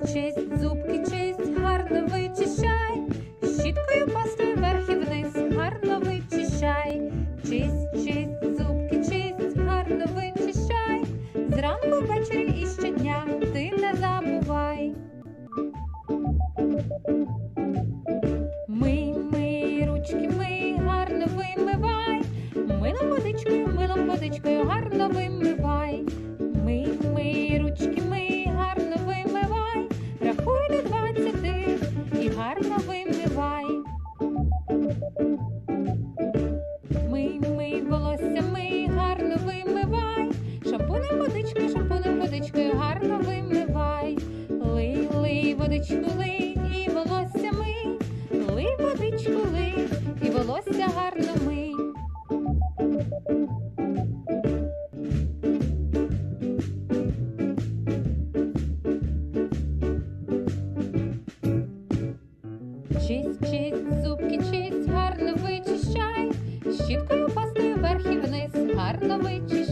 чисть, зубки чисть, гарно вичищай, щіткою пастою вверх і вниз, гарно вичищай, чисть, чисть, зубки чисть, гарно вичищай, зранку ввечері і щодня ти не забувай. Мий, мий, ручки мий, гарно вимивай, милом водичкою, милом водичкою, гарно вимивай. Гарно вимивай. Мий, мий, волосся мий, гарно вимивай. Шампунем водичкою, шампунем водичкою, гарно вимивай. Лий, лий, водичку лий, і волосся мий. Лий водичку лий, Чисть, чисть, зубки чись, гарно вичищай. Щіткою пасти вверх вниз, гарно вичищай.